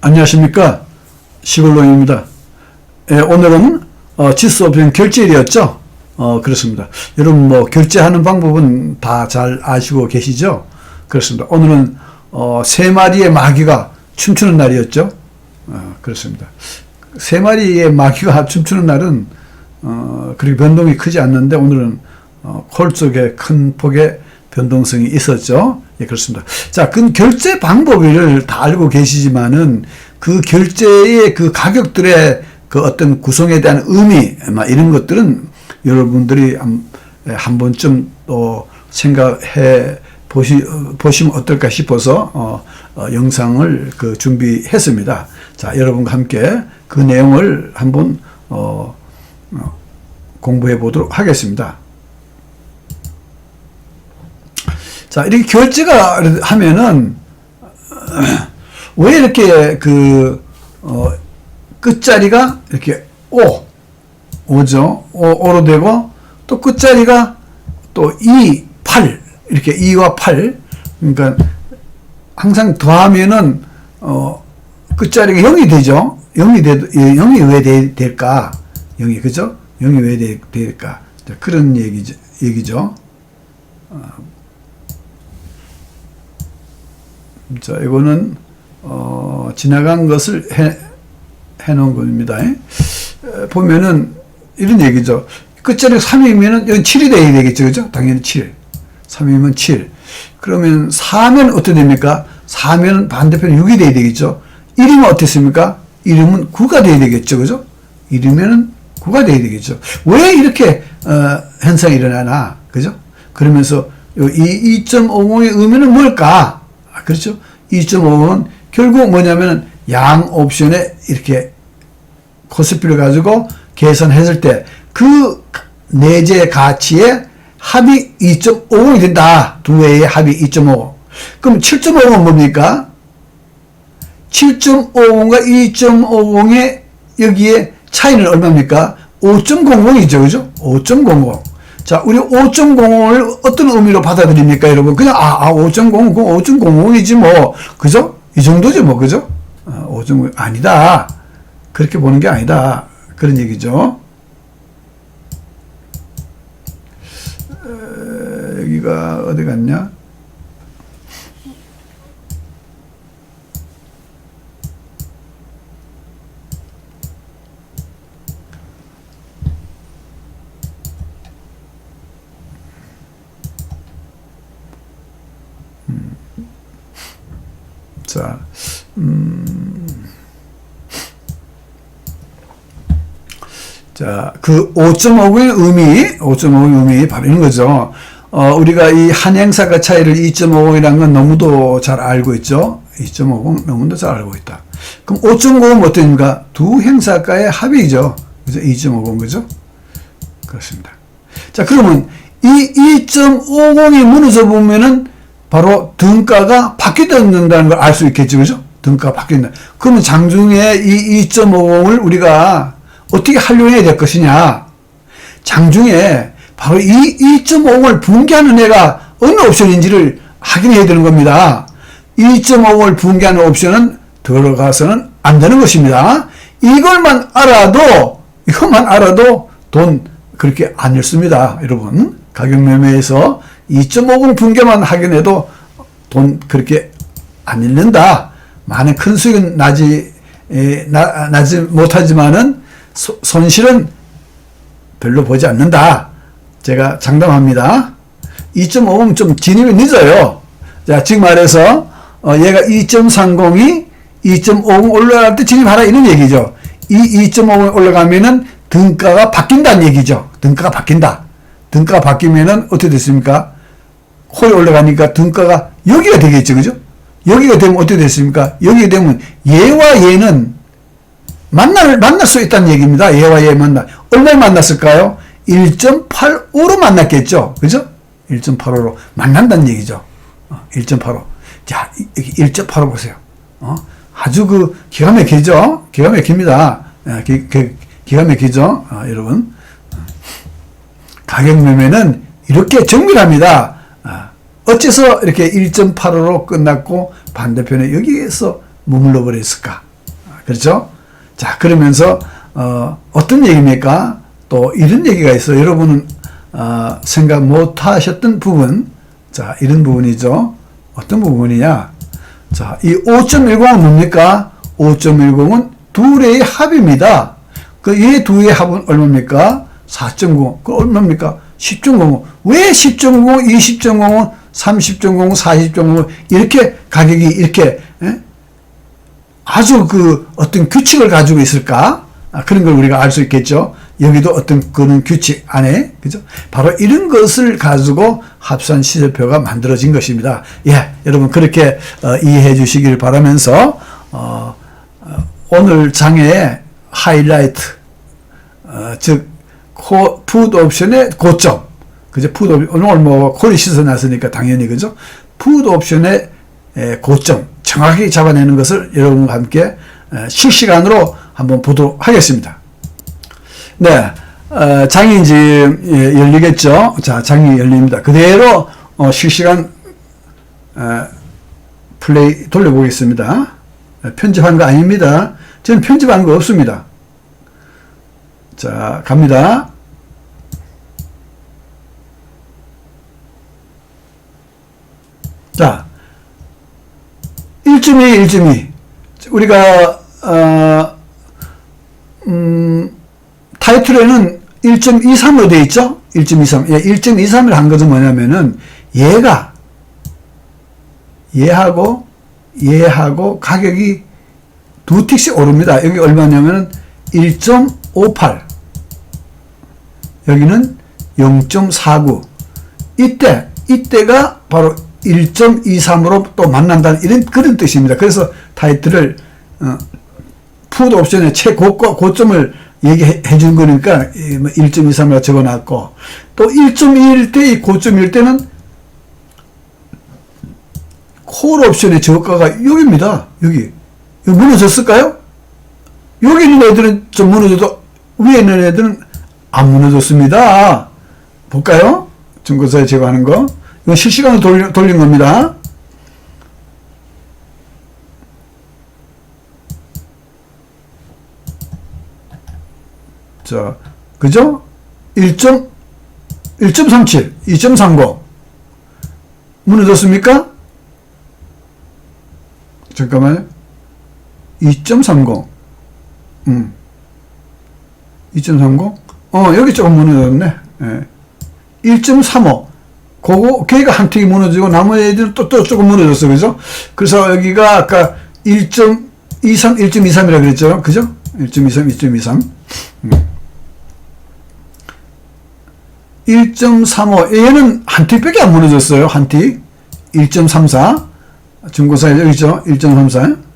안녕하십니까 시골롱입니다. 예, 오늘은 어, 지수 없는 결제일이었죠. 어, 그렇습니다. 여러분 뭐 결제하는 방법은 다 잘 아시고 계시죠? 그렇습니다. 오늘은 어, 세 마리의 마귀가 춤추는 날이었죠. 어, 그렇습니다. 세 마리의 마귀가 춤추는 날은 어, 그렇게 변동이 크지 않는데 오늘은 어, 콜 쪽에 큰 폭의 변동성이 있었죠. 예, 그렇습니다. 자, 그 결제 방법을 다 알고 계시지만은 그 결제의 그 가격들의 그 어떤 구성에 대한 의미, 막 이런 것들은 여러분들이 한, 예, 한 번쯤 또 생각해 보시, 어, 보시면 어떨까 싶어서 어, 어, 영상을 그 준비했습니다. 자, 여러분과 함께 그 내용을 한번 어, 어, 공부해 보도록 하겠습니다. 자, 이렇게 결제가 하면은, 왜 이렇게 그, 어, 끝자리가 이렇게 오, 오죠. 오, 오로 되고, 또 끝자리가 또 2, 8, 이렇게 2와 8. 그러니까 항상 더하면은, 어, 끝자리가 0이 되죠. 0이 돼, 0이 왜 되, 될까? 0이, 그죠? 0이 왜 되, 될까? 자, 그런 얘기죠. 얘기죠. 자, 이거는 어, 지나간 것을 해, 해놓은 겁니다. 에, 보면은 이런 얘기죠. 끝자리 3이면은 여기 7이 돼야 되겠죠. 그죠? 당연히 7. 3이면 7. 그러면 4면 어떻게 됩니까? 4면 반대편 6이 돼야 되겠죠. 1이면 어떻습니까? 1이면 9가 돼야 되겠죠. 그죠? 1이면은 9가 돼야 되겠죠. 왜 이렇게 어, 현상이 일어나나? 그죠? 그러면서 이 2.50의 의미는 뭘까? 아, 그렇죠? 2.5는 결국 뭐냐면 양 옵션에 이렇게 코스피를 가지고 계산했을 때 그 내재 가치의 합이 2.50이 된다. 두 회의 합이 2.5. 그럼 7.50은 뭡니까? 7.50과 2.50의 여기에 차이는 얼마입니까? 5.00이죠. 그죠? 5.00. 자, 우리 5.00을 어떤 의미로 받아들입니까, 여러분? 그냥, 아, 아 5.00, 5.00이지 뭐. 그죠? 이 정도죠, 뭐. 그죠? 아, 5.0, 아니다. 그렇게 보는 게 아니다. 그런 얘기죠. 에, 여기가 어디 갔냐? 자, 음, 자, 그 5.5의 의미, 5.5의 의미 바로 이런 거죠. 어, 우리가 이 한 행사가 차이를 2.50이라는 건 너무도 잘 알고 있죠. 2.50 너무도 잘 알고 있다. 그럼 5.5는 어떻습니까? 두 행사가의 합이죠. 그죠? 2.50 그죠? 그렇습니다. 자, 그러면 이 2.50이 무너져 보면은 바로 등가가 바뀌어진다는 걸 알 수 있겠죠. 그죠? 등가가 바뀐다. 그러면 장중에 이 2.50을 우리가 어떻게 활용해야 될 것이냐. 장중에 바로 이 2.50을 분개하는 애가 어느 옵션인지를 확인해야 되는 겁니다. 2.50을 분개하는 옵션은 들어가서는 안 되는 것입니다. 이걸만 알아도, 이것만 알아도 돈 그렇게 안 잃습니다. 여러분. 가격 매매에서 2.50 분개만 하긴 해도 돈 그렇게 안 잃는다. 많은 큰 수익은 나지, 에, 나, 나지 못하지만은 소, 손실은 별로 보지 않는다. 제가 장담합니다. 2.5는 좀 진입이 늦어요. 자, 즉 말해서, 어, 얘가 2.30이 2.50 올라갈 때 진입하라 이런 얘기죠. 이 2.50 올라가면은 등가가 바뀐다는 얘기죠. 등가가 바뀐다. 등가가 바뀌면은 어떻게 됐습니까? 콜이 올라가니까 등가가 여기가 되겠죠. 그죠? 여기가 되면 어떻게 됐습니까? 여기가 되면 얘와 얘는 만날, 만날 수 있다는 얘기입니다. 얘와 얘 만나. 얼마에 만났을까요? 1.85로 만났겠죠. 그죠? 1.85로 만난다는 얘기죠. 어, 1.85. 자, 1.85 보세요. 어? 아주 그 기가 막히죠? 기가 막힙니다. 예, 기, 기, 기가 막히죠? 아, 여러분. 가격 매매는 이렇게 정밀합니다. 아, 어째서 이렇게 1.85로 끝났고 반대편에 여기에서 머물러 버렸을까? 그렇죠? 자, 그러면서, 어, 어떤 얘기입니까? 또 이런 얘기가 있어요. 여러분은, 어, 생각 못 하셨던 부분. 자, 이런 부분이죠. 어떤 부분이냐? 자, 이 5.10은 뭡니까? 5.10은 둘의 합입니다. 그이두 개의 합은 얼마입니까? 4.0. 그 얼마입니까? 10.05. 왜 10.05, 20.05, 30.05, 40.05 이렇게 가격이 이렇게 예? 아주 그 어떤 규칙을 가지고 있을까? 아, 그런 걸 우리가 알 수 있겠죠. 여기도 어떤 그런 규칙 안에 그죠? 바로 이런 것을 가지고 합산 시세표가 만들어진 것입니다. 예, 여러분 그렇게 어, 이해해 주시길 바라면서 어, 어, 오늘 장의 하이라이트 어, 즉 코, 푸드 옵션의 고점 그죠? 푸드 옵- 오늘 뭐 콜이 씻어놨으니까 당연히 그죠? 푸드 옵션의 에, 고점 정확히 잡아내는 것을 여러분과 함께 에, 실시간으로 한번 보도록 하겠습니다. 네, 어, 장이 이제 예, 열리겠죠. 자, 장이 열립니다. 그대로 어, 실시간 어, 플레이 돌려보겠습니다. 어, 편집한 거 아닙니다. 저는 편집한 거 없습니다. 자, 갑니다. 자, 1.2, 1.2. 우리가, 어, 음, 타이틀에는 1.23으로 되어 있죠? 1.23. 예, 1.23을 한 것은 뭐냐면은, 얘가, 얘하고, 얘하고 가격이 두 틱씩 오릅니다. 여기 얼마냐면은 1.58. 여기는 0.49. 이때, 이때가 바로 1.23으로 또 만난다는 이런 그런 뜻입니다. 그래서 타이틀을 어, 푸드 옵션의 최고가 고점을 얘기해 준 거니까 1.23이라고 적어놨고 또 1.21때이 고점일 때는 콜 옵션의 저가가 여기입니다. 여기. 여기 무너졌을까요? 여기 있는 애들은 좀 무너져도 위에 있는 애들은 안 무너졌습니다. 볼까요? 증거사에 제거하는 거. 실시간으로 돌린, 돌린 겁니다. 자, 그죠? 1점, 1.37, 2.30. 무너졌습니까? 잠깐만요. 2.30. 음. 2.30? 어, 여기 조금 무너졌네. 예. 1.35. 그거, 걔가 한 틱이 무너지고 나머지 애들은 또, 또 조금 무너졌어. 그죠? 그래서 여기가 아까 1.23, 1.23이라 그랬죠. 그죠? 1.23, 2.23. 음. 1.35. 얘는 한 틱밖에 안 무너졌어요. 한 틱. 1.34. 중고사에 여기 있죠? 1.34.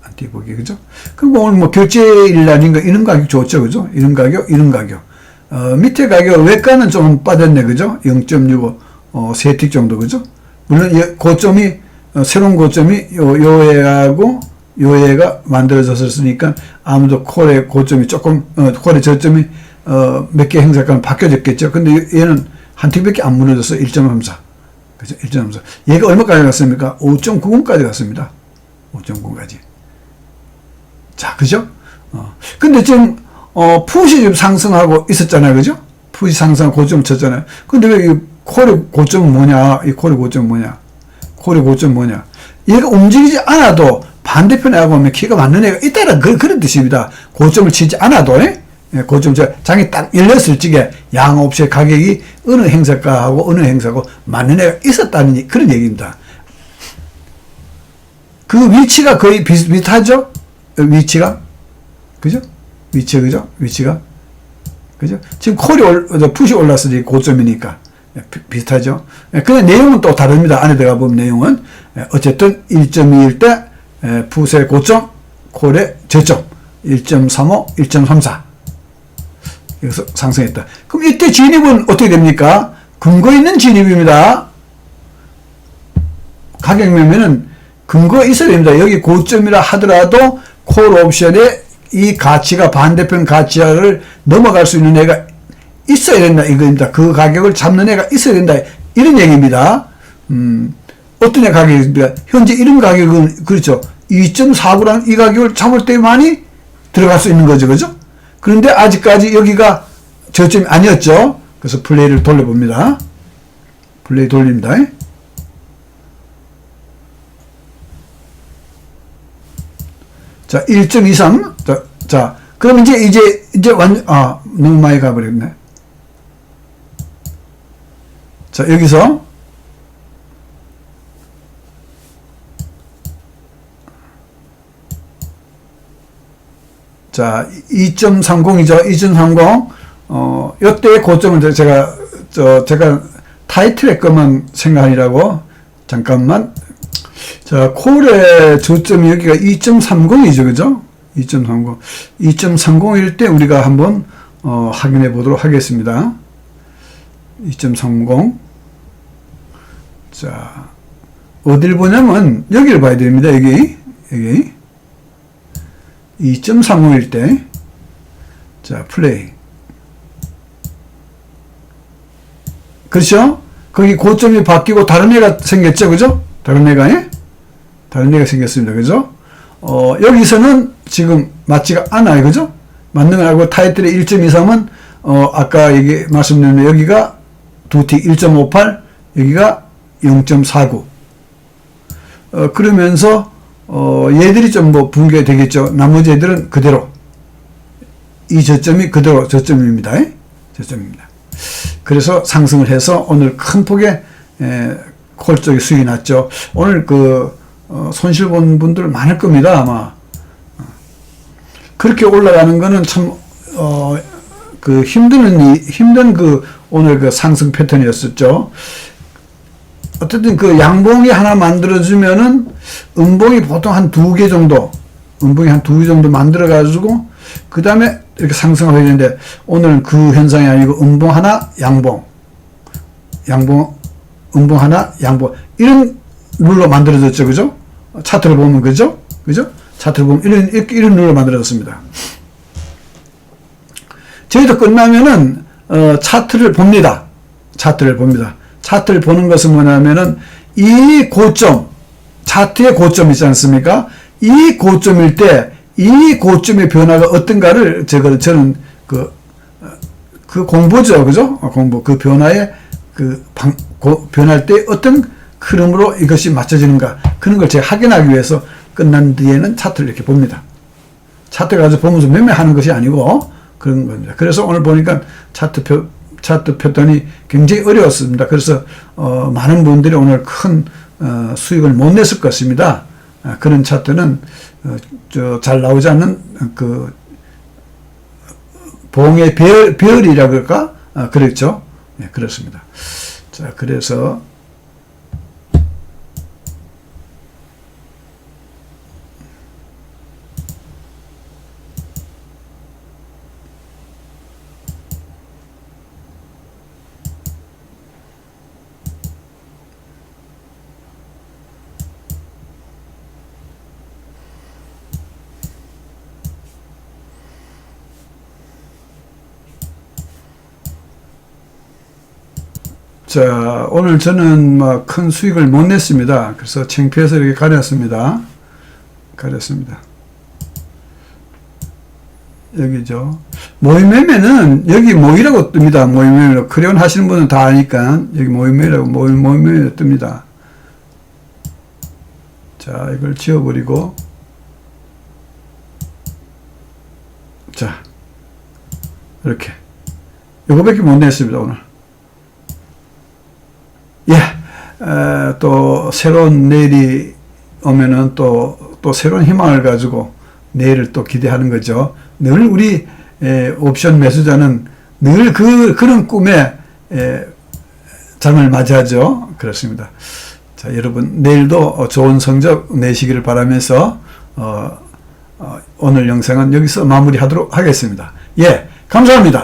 한틱 보기, 그죠? 그럼 오늘 뭐 결제일 날인가 이런 가격 좋죠. 그죠? 이런 가격, 이런 가격. 어, 밑에 가격, 외가는 좀 빠졌네. 그죠? 0.65, 어, 세틱 정도. 그죠? 물론, 이 고점이, 어, 새로운 고점이 요, 요애하고 요애가 만들어졌으니까 아무도 콜의 고점이 조금, 어, 콜의 저점이, 어, 몇 개 행사가는 바뀌어졌겠죠. 근데 얘는 한 틱밖에 안 무너졌어. 1.34. 그죠? 1.34. 얘가 얼마까지 갔습니까? 5.90까지 갔습니다. 5.9까지. 자, 그죠? 어. 근데 지금, 어, 푸시 지금 상승하고 있었잖아요. 그죠? 푸시 상승하고 고점 쳤잖아요. 근데 왜이 콜의 고점은 뭐냐? 이 콜의 고점은 뭐냐? 콜의 고점은 뭐냐? 얘가 움직이지 않아도 반대편에 하고 오면 키가 맞는 애가 있다는 그, 그런 뜻입니다. 고점을 치지 않아도, 예? 예, 고점, 저, 장이 딱 열렸을 적에 양업체 가격이 어느 행사가하고 어느 행사고 맞는 애가 있었다는 이- 그런 얘기입니다. 그 위치가 거의 비슷비슷하죠? 위치가? 그죠? 위치, 그죠? 위치가? 그죠? 지금 콜이 풋이 올랐으니 고점이니까. 예, 비- 비슷하죠? 예, 그냥 내용은 또 다릅니다. 안에 들어가 보면 내용은. 예, 어쨌든 1.21 때, 예, 풋의 고점, 콜의 저점. 1.35, 1.34. 여기서 상승했다. 그럼 이때 진입은 어떻게 됩니까? 근거 있는 진입입니다. 가격 매매는 근거가 있어야 됩니다. 여기 고점이라 하더라도 콜 옵션에 이 가치가 반대편 가치를 넘어갈 수 있는 애가 있어야 된다 이거입니다. 그 가격을 잡는 애가 있어야 된다 이런 얘기입니다. 음, 어떤 애 가격입니까? 현재 이런 가격은 그렇죠. 2.49라는 이 가격을 잡을 때만이 들어갈 수 있는 거죠. 그죠? 그런데 아직까지 여기가 저점이 아니었죠. 그래서 플레이를 돌려봅니다. 플레이 돌립니다. 자, 1.23. 자, 자, 그럼 이제, 이제, 이제 완, 아, 너무 많이 가버렸네. 자, 여기서 자, 2.30이죠. 2.30. 어, 요때의 고점을 제가, 저, 제가 타이틀의 것만 생각하니라고. 잠깐만. 자, 콜의 저점이 여기가 2.30이죠. 그죠? 2.30. 2.30일 때 우리가 한번, 어, 확인해 보도록 하겠습니다. 2.30. 자, 어딜 보냐면, 여기를 봐야 됩니다. 여기. 여기. 2.35일 때, 자, 플레이. 그렇죠? 거기 고점이 바뀌고 다른 애가 생겼죠? 그죠? 다른 애가, 예? 다른 애가 생겼습니다. 그죠? 어, 여기서는 지금 맞지가 않아요. 그죠? 맞는 걸 알고 타이틀의 1.23은, 어, 아까 얘기, 말씀드린 여기가 두틱 1.58, 여기가 0.49. 어, 그러면서, 어, 얘들이 좀 뭐 붕괴되겠죠. 나머지 애들은 그대로. 이 저점이 그대로 저점입니다. 예? 저점입니다. 그래서 상승을 해서 오늘 큰 폭의 에, 콜 쪽에 수익이 났죠. 오늘 그 어, 손실 본 분들 많을 겁니다. 아마 어. 그렇게 올라가는 거는 참 어, 그 힘든 이 힘든 그 오늘 그 상승 패턴이었었죠. 어쨌든 그 양봉이 하나 만들어주면은 음봉이 보통 한 두 개 정도, 음봉이 한 두 개 정도 만들어가지고 그 다음에 이렇게 상승하게 되는데 오늘은 그 현상이 아니고 음봉 하나, 양봉, 양봉, 음봉 하나, 양봉 이런 룰로 만들어졌죠, 그죠? 차트를 보면 그죠, 그죠? 차트를 보면 이런 이런 룰로 만들어졌습니다. 저희도 끝나면은 어, 차트를 봅니다. 차트를 봅니다. 차트를 보는 것은 뭐냐면은 이 고점, 차트의 고점 있지 않습니까? 이 고점일 때 이 고점의 변화가 어떤가를 제가 저는 그, 어, 그 공부죠. 그죠? 어, 공부. 그 변화에 그 방, 고, 변할 때 어떤 흐름으로 이것이 맞춰지는가. 그런 걸 제가 확인하기 위해서 끝난 뒤에는 차트를 이렇게 봅니다. 차트 가지고 보면서 매매하는 것이 아니고 그런 겁니다. 그래서 오늘 보니까 차트 표, 차트 표현이 굉장히 어려웠습니다. 그래서, 어, 많은 분들이 오늘 큰, 어, 수익을 못 냈을 것입니다. 아, 그런 차트는, 어, 저, 잘 나오지 않는, 그, 봉의 별, 별이라 그럴까? 아, 그랬죠. 네, 그렇습니다. 자, 그래서, 자, 오늘 저는 뭐 큰 수익을 못 냈습니다. 그래서 창피해서 이렇게 가렸습니다. 가렸습니다. 여기죠. 모임매매는 여기 모이라고 뜹니다. 모임매매로. 크레온 하시는 분은 다 아니까 여기 모임매라고 모임, 모임매매로 뜹니다. 자, 이걸 지워버리고 자, 이렇게 이거밖에 못 냈습니다, 오늘. 예, 에, 또 새로운 내일이 오면은 또, 또 새로운 희망을 가지고 내일을 또 기대하는 거죠. 늘 우리 에, 옵션 매수자는 늘 그, 그런 꿈에 에, 장을 맞이하죠. 그렇습니다. 자, 여러분, 내일도 좋은 성적 내시기를 바라면서, 어, 어, 오늘 영상은 여기서 마무리하도록 하겠습니다. 예, 감사합니다.